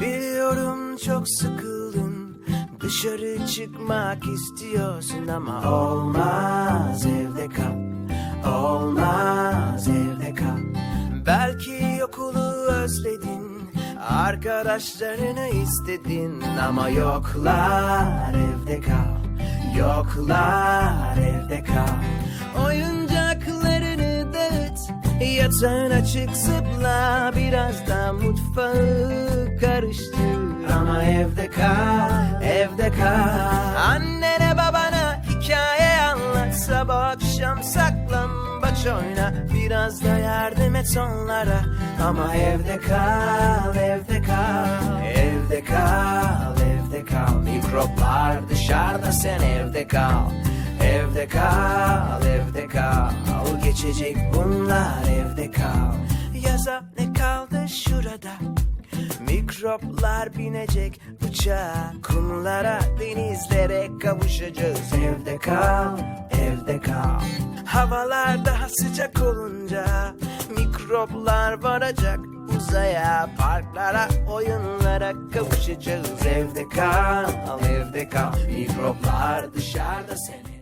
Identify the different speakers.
Speaker 1: Biliyorum çok sıkıldın. Dışarı çıkmak istiyorsun ama olmaz evde kal. Olmaz evde kal. Belki okulu özledin Arkadaşlarını istedin Ama yoklar evde kal. Yoklar evde kal dağıt Yatağın açık zıpla Biraz da mutfağı karıştır. Ama evde kal Evde kal. Annene babana hikaye anlat Sabah akşam saklambaç oyna. Biraz da yardım et onlara. Ama evde kal Evde kal. Evde kal Evde kal. Mikroplar dışarıda sen Evde kal, evde kal Geçecek bunlar evde kal. Yaza ne kaldı şurada? Mikroplar binecek uçağa. Kumlara, denizlere kavuşacağız. Evde kal, evde kal. Havalar daha sıcak olunca Mikroplar varacak. Uzaya Parklara, oyunlara kavuşacağız. Evde kal, evde kal. Mikroplar dışarıda sen